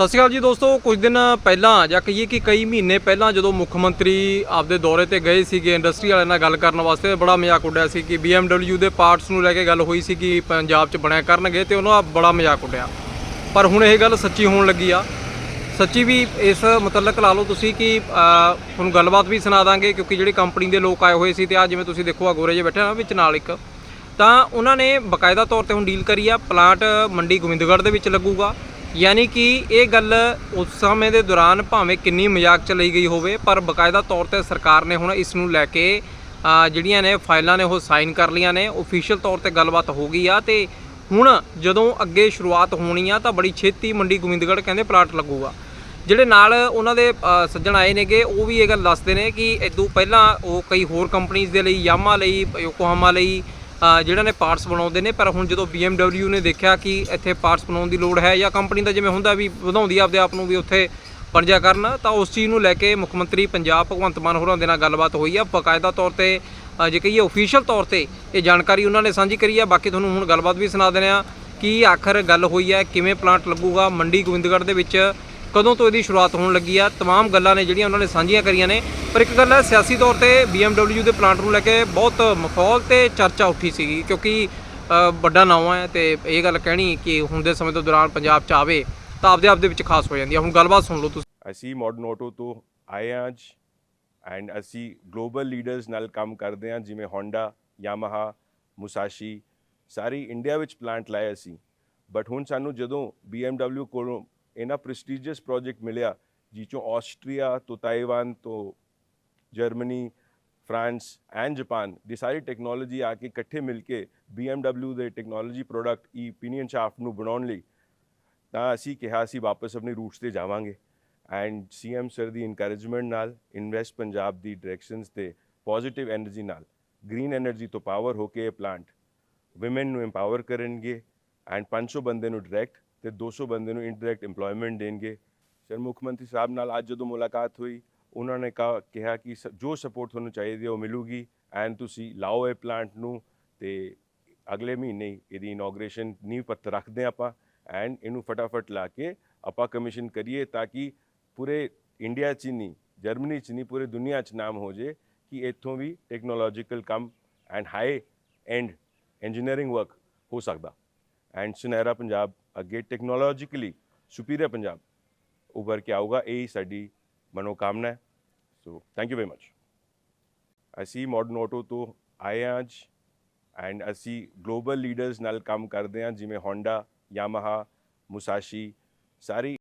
ਸਤਿ ਸ਼੍ਰੀ ਅਕਾਲ ਜੀ ਦੋਸਤੋ ਕੁਝ ਦਿਨ ਪਹਿਲਾਂ ਜਾਂ ਕਹੀਏ ਕਿ ਕਈ ਮਹੀਨੇ ਪਹਿਲਾਂ ਜਦੋਂ ਮੁੱਖ ਮੰਤਰੀ ਆਪਦੇ ਦੌਰੇ ਤੇ ਗਏ ਸੀਗੇ ਇੰਡਸਟਰੀ ਵਾਲਿਆਂ ਨਾਲ ਗੱਲ ਕਰਨ ਵਾਸਤੇ ਬੜਾ ਮਜ਼ਾਕ ਉੱਡਿਆ ਸੀ ਕਿ BMW ਦੇ ਪਾਰਟਸ ਨੂੰ ਲੈ ਕੇ ਗੱਲ ਹੋਈ ਸੀ ਕਿ ਪੰਜਾਬ 'ਚ ਬਣਿਆ ਕਰਨਗੇ ਤੇ ਉਹਨਾਂ ਦਾ ਬੜਾ ਮਜ਼ਾਕ ਉੱਡਿਆ। ਪਰ ਹੁਣ ਇਹ ਗੱਲ ਸੱਚੀ ਹੋਣ ਲੱਗੀ ਆ। ਸੱਚੀ ਵੀ ਇਸ ਮੁਤਲਕ ਲਾ ਲਓ ਤੁਸੀਂ ਕਿ ਅ, ਤੁਹਾਨੂੰ ਗੱਲਬਾਤ ਵੀ ਸੁਣਾ ਦਾਂਗੇ ਕਿਉਂਕਿ ਜਿਹੜੀ ਕੰਪਨੀ ਦੇ ਲੋਕ ਆਏ ਹੋਏ ਸੀ ਤੇ ਆ ਜਿਵੇਂ ਤੁਸੀਂ ਦੇਖੋ ਆ ਗੋਰੇ ਜੇ ਬੈਠੇ ਨਾ ਵਿੱਚ ਨਾਲ ਇੱਕ। ਤਾਂ ਉਹਨਾਂ ਨੇ ਬਕਾਇਦਾ ਤੌਰ ਤੇ ਹੁਣ ਡੀਲ ਕਰੀ ਆ ਪਲਾਂਟ ਮੰਡੀ ਗੋਬਿੰਦਗੜ੍ਹ ਦੇ ਵਿੱਚ ਲੱਗੂਗਾ। ਯਾਨੀ ਕਿ ਇਹ ਗੱਲ ਉਸ ਸਮੇਂ ਦੇ ਦੌਰਾਨ ਭਾਵੇਂ ਕਿੰਨੀ ਮਜ਼ਾਕ ਚ ਲਈ ਗਈ ਹੋਵੇ, ਪਰ ਬਕਾਇਦਾ ਤੌਰ ਤੇ ਸਰਕਾਰ ਨੇ ਹੁਣ ਇਸ ਨੂੰ ਲੈ ਕੇ ਜਿਹੜੀਆਂ ਨੇ ਫਾਈਲਾਂ ਨੇ ਉਹ ਸਾਈਨ ਕਰ ਲੀਆਂ ਨੇ ਅਫੀਸ਼ੀਅਲ ਤੌਰ ਤੇ ਗੱਲਬਾਤ ਹੋ ਗਈ ਆ ਤੇ ਹੁਣ ਜਦੋਂ ਅੱਗੇ ਸ਼ੁਰੂਆਤ ਹੋਣੀ ਆ ਤਾਂ ਬੜੀ ਛੇਤੀ ਮੰਡੀ ਗੋਬਿੰਦਗੜ੍ਹ ਕਹਿੰਦੇ ਪਲਾਟ ਲੱਗੂਗਾ। ਜਿਹੜੇ ਨਾਲ ਉਹਨਾਂ ਦੇ ਸੱਜਣ ਆਏ ਨੇਗੇ, ਉਹ ਵੀ ਇਹ ਗੱਲ ਦੱਸਦੇ ਨੇ ਕਿ ਇਦੋਂ ਪਹਿਲਾਂ ਉਹ ਕਈ ਹੋਰ ਕੰਪਨੀਆਂ ਦੇ ਲਈ, ਯਾਮਾ ਲਈ, ਯੋਕੋਹਾਮਾ ਲਈ ਜਿਹੜਾ ਨੇ ਪਾਰਟਸ ਬਣਾਉਂਦੇ ਨੇ, ਪਰ ਹੁਣ ਜਦੋਂ BMW ਨੇ ਦੇਖਿਆ ਕਿ ਇੱਥੇ ਪਾਰਟਸ ਬਣਾਉਣ ਦੀ ਲੋੜ ਹੈ ਜਾਂ ਕੰਪਨੀ ਦਾ ਜਿਵੇਂ ਹੁੰਦਾ ਵੀ ਵਧਾਉਂਦੀ ਆਪਦੇ ਆਪ ਨੂੰ ਵੀ ਉੱਥੇ ਪਰਜਾ ਕਰਨ, ਤਾਂ ਉਸ ਚੀਜ਼ ਨੂੰ ਲੈ ਕੇ ਮੁੱਖ ਮੰਤਰੀ ਪੰਜਾਬ ਭਗਵੰਤ ਮਾਨ ਹੋਰਾਂ ਦੇ ਨਾਲ ਗੱਲਬਾਤ ਹੋਈ ਆ। ਬਕਾਇਦਾ ਤੌਰ ਤੇ ਜੇ ਕਹੀਏ ਅਫੀਸ਼ੀਅਲ ਤੌਰ ਤੇ ਇਹ ਜਾਣਕਾਰੀ ਉਹਨਾਂ ਨੇ ਸਾਂਝੀ ਕਰੀ ਆ। ਬਾਕੀ ਤੁਹਾਨੂੰ ਹੁਣ ਗੱਲਬਾਤ ਵੀ ਸੁਣਾ ਦਿੰਦੇ ਆ ਕੀ ਆਖਰ ਗੱਲ ਹੋਈ ਹੈ, ਕਿਵੇਂ ਪਲਾਂਟ ਲੱਗੂਗਾ, ਮੰਡੀ ਗੋਬਿੰਦਗੜ੍ਹ ਦੇ ਵਿੱਚ ਕਦੋਂ ਤੋਂ ਇਹਦੀ ਸ਼ੁਰੂਆਤ ਹੋਣ ਲੱਗੀ ਆ तमाम ਗੱਲਾਂ ਨੇ ਜਿਹੜੀਆਂ ਉਹਨਾਂ ਨੇ ਸਾਂਝੀਆਂ ਕਰੀਆਂ ਨੇ ਪਰ ਇੱਕ ਗੱਲ ਹੈ ਸਿਆਸੀ ਤੌਰ ਤੇ BMW ਦੇ ਪਲਾਂਟ ਨੂੰ ਲੈ ਕੇ ਬਹੁਤ ਮਖੌਲ ਤੇ ਚਰਚਾ ਉੱਠੀ ਸੀਗੀ ਕਿਉਂਕਿ ਅ, ਵੱਡਾ ਨਾਮ ਹੈ ਤੇ ਇਹ ਗੱਲ ਕਹਿਣੀ ਕਿ ਹੁਣ ਦੇ ਸਮੇਂ ਤੋਂ ਦੌਰਾਨ ਪੰਜਾਬ ਚ ਆਵੇ ਤਾਂ ਆਪਦੇ ਆਪ ਦੇ ਵਿੱਚ ਖਾਸ ਹੋ ਜਾਂਦੀ ਹੈ ਹੁਣ ਗੱਲਬਾਤ ਸੁਣ ਲਓ ਤੁਸੀਂ ਅਸੀਂ ਮਾਡਰਨ ਆਟੋ ਤੋਂ ਆਏ ਹਾਂ ਅੱਜ ਐਂਡ ਅਸੀਂ ਗਲੋਬਲ ਲੀਡਰਸ ਨਾਲ ਕੰਮ ਕਰਦੇ ਹਾਂ ਜਿਵੇਂ ਹੋਂਡਾ ਯਾਮਾਹਾ ਮੁਸਾਸ਼ੀ ਸਾਰੀ ਇੰਡੀਆ ਵਿੱਚ ਪਲਾਂਟ ਲਾਏ ਅਸੀਂ ਬਟ ਹੁਣ ਸਾਨੂੰ ਜਦੋਂ BMW ਕੋਲੋਂ ਇਹਨਾਂ ਪ੍ਰੈਸਟੀਜੀਅਸ ਪ੍ਰੋਜੈਕਟ ਮਿਲਿਆ, ਜਿਹ ਚੋਂ ਆਸਟਰੀਆ ਤੋਂ ਤਾਈਵਾਨ ਤੋਂ ਜਰਮਨੀ ਫਰਾਂਸ ਐਂਡ ਜਪਾਨ ਦੀ ਸਾਰੀ ਟੈਕਨੋਲੋਜੀ ਆ ਕੇ ਇਕੱਠੇ ਮਿਲ ਕੇ BMW ਦੇ ਟੈਕਨੋਲੋਜੀ ਪ੍ਰੋਡਕਟ ਈ ਪੀਨੀਅਨ ਸ਼ਾਫਟ ਨੂੰ ਬਣਾਉਣ ਲਈ ਤਾਂ ਅਸੀਂ ਕਿਹਾ ਸੀ ਵਾਪਸ ਆਪਣੇ ਰੂਟਸ ਤੇ ਜਾਵਾਂਗੇ ਐਂਡ ਸੀਐਮ ਸਰ ਦੀ ਇਨਕਰੇਜਮੈਂਟ ਨਾਲ ਇਨਵੈਸਟ ਪੰਜਾਬ ਦੀ ਡਾਇਰੈਕਸ਼ਨਸ ਤੇ ਪੋਜ਼ਿਟਿਵ એનર્ਜੀ ਨਾਲ ਗ੍ਰੀਨ એનર્ਜੀ ਤੋਂ ਪਾਵਰ ਹੋ ਕੇ ਇਹ ਪਲਾਂਟ ਔਮਨ ਨੂੰ ਇੰਪਾਵਰ ਕਰਨਗੇ ਐਂਡ 500 ਬੰਦੇ ਨੂੰ ਡਾਇਰੈਕਟ ਤੇ 200 ਬੰਦੇ ਨੂੰ ਇਨਡਾਇਰੈਕਟ EMPLOYMENT ਦੇਣਗੇ। ਸਰ, ਮੁੱਖ ਮੰਤਰੀ ਸਾਹਿਬ ਨਾਲ ਅੱਜ ਜਦੋਂ ਮੁਲਾਕਾਤ ਹੋਈ, ਉਹਨਾਂ ਨੇ ਕਹਾ, ਕਿਹਾ ਕਿ ਸ- ਜੋ ਸਪੋਰਟ ਤੁਹਾਨੂੰ ਚਾਹੀਦੀ ਹੈ ਉਹ ਮਿਲੂਗੀ ਐਂਡ ਤੁਸੀਂ ਲਾਓ ਇਹ ਪਲਾਂਟ ਨੂੰ ਤੇ ਅਗਲੇ ਮਹੀਨੇ ਇਹਦੀ ਇਨੋਗ੍ਰੇਸ਼ਨ ਨੀਂਹ ਪੱਥਰ ਰੱਖਦੇ ਹਾਂ ਆਪਾਂ ਐਂਡ ਇਹਨੂੰ ਫਟਾਫਟ ਲਾ ਕੇ ਆਪਾਂ ਕਮਿਸ਼ਨ ਕਰੀਏ ਤਾਂ ਕਿ ਪੂਰੇ ਇੰਡੀਆ 'ਚ ਹੀ ਨਹੀਂ ਜਰਮਨੀ 'ਚ ਨਹੀਂ, ਪੂਰੇ ਦੁਨੀਆ 'ਚ ਨਾਮ ਹੋ ਜੇ ਕਿ ਇੱਥੋਂ ਵੀ ਟੈਕਨੋਲੋਜੀਕਲ ਕੰਮ and high end engineering work ਹੋ ਸਕਦਾ। ਐਂਡ ਸੁਨਹਿਰਾ ਪੰਜਾਬ, ਅੱਗੇ ਟੈਕਨੋਲੋਜੀਕਲੀ ਸੁਪੀਰੀਅਰ ਪੰਜਾਬ, ਉੱਭਰ ਕੇ ਆਊਗਾ, ਇਹ ਹੀ ਸਾਡੀ ਮਨੋਕਾਮਨਾ ਹੈ। So thank you very much ਅਸੀਂ ਮਾਡਰਨ ਆਟੋ ਤੋਂ ਆਏ ਹਾਂ ਅੱਜ ਐਂਡ ਅਸੀਂ ਗਲੋਬਲ ਲੀਡਰਸ ਨਾਲ ਕੰਮ ਕਰਦੇ ਹਾਂ, ਜਿਵੇਂ ਹੋਂਡਾ ਯਾਮਾਹਾ ਮੁਸਾਸ਼ੀ ਸਾਰੀ